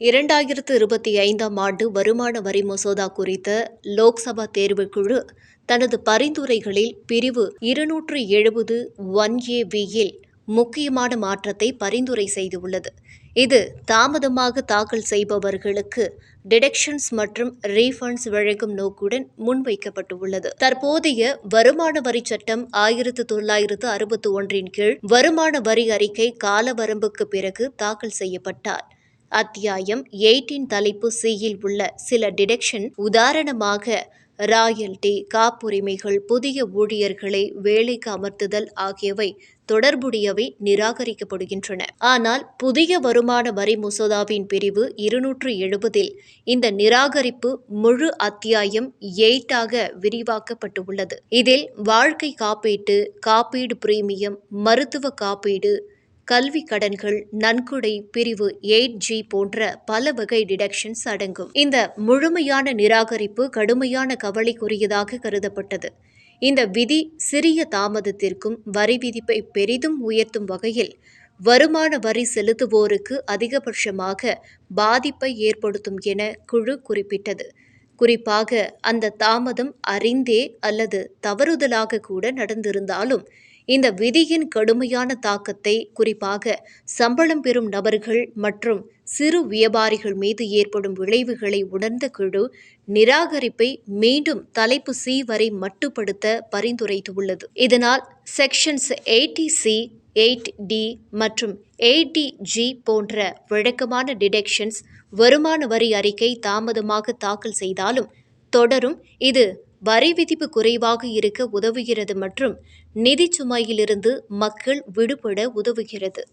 இரண்டாயிரத்து இருபத்தி ஐந்தாம் ஆண்டு வருமான வரி மசோதா குறித்த லோக்சபா தேர்வுக்குழு தனது பரிந்துரைகளில் பிரிவு இருநூற்று எழுபது ஒன் ஏ வியில் முக்கியமான மாற்றத்தை பரிந்துரை செய்துள்ளது. இது தாமதமாக தாக்கல் செய்பவர்களுக்கு டிடக்ஷன்ஸ் மற்றும் ரீஃபண்ட்ஸ் வழங்கும் நோக்குடன் முன்வைக்கப்பட்டுள்ளது. தற்போதைய வருமான வரி சட்டம் ஆயிரத்து தொள்ளாயிரத்து அறுபத்தி ஒன்றின் கீழ் வருமான வரி அறிக்கை காலவரம்புக்கு பிறகு தாக்கல் செய்யப்பட்டார். அத்தியாயம் எயிட்டின் தலைப்பு சியில் உள்ள சில டிடக்ஷன். உதாரணமாக ராயல்டி காப்புரிமைகள் புதிய ஊழியர்களை வேலைக்கு அமர்த்துதல் ஆகியவை தொடர்புடையவை நிராகரிக்கப்படுகின்றன. ஆனால் புதிய வருமான வரி மசோதாவின் பிரிவு இருநூற்று எழுபதில் இந்த நிராகரிப்பு முழு அத்தியாயம் எயிட்டாக விரிவாக்கப்பட்டுள்ளது. இதில் வாழ்க்கை காப்பீட்டு காப்பீடு பிரீமியம் மருத்துவ காப்பீடு கல்வி கடன்கள் நன்கொடை பிரிவு எயிட் ஜி போன்ற பல வகை டிடக்ஷன்ஸ் அடங்கும். இந்த முழுமையான நிராகரிப்பு கடுமையான கவலைக்குரியதாக கருதப்பட்டது. இந்த விதி சிறிய தாமதத்திற்கும் வரி விதிப்பை பெரிதும் உயர்த்தும் வகையில் வருமான வரி செலுத்துவோருக்கு அதிகபட்சமாக பாதிப்பை ஏற்படுத்தும் என குழு குறிப்பிட்டது. குறிப்பாக அந்த தாமதம் அறிந்தே அல்லது தவறுதலாக கூட நடந்திருந்தாலும் இந்த விதியின் கடுமையான தாக்கத்தை குறிப்பாக சம்பளம் பெறும் நபர்கள் மற்றும் சிறு வியாபாரிகள் மீது ஏற்படும் விளைவுகளை உணர்ந்த குழு நிராகரிப்பை மீண்டும் தலைப்பு சி வரை மட்டுப்படுத்த பரிந்துரைத்துள்ளது. இதனால் sections eighty C eight D மற்றும் எயிட் ஜி போன்ற வழக்கமான டிடெக்ஷன்ஸ் வருமான வரி அறிக்கை தாமதமாக தாக்கல் செய்தாலும் தொடரும். இது வரி விதிப்பு குறைவாக இருக்க உதவுகிறது மற்றும் நிதி சுமையிலிருந்து மக்கள் விடுபட உதவுகிறது.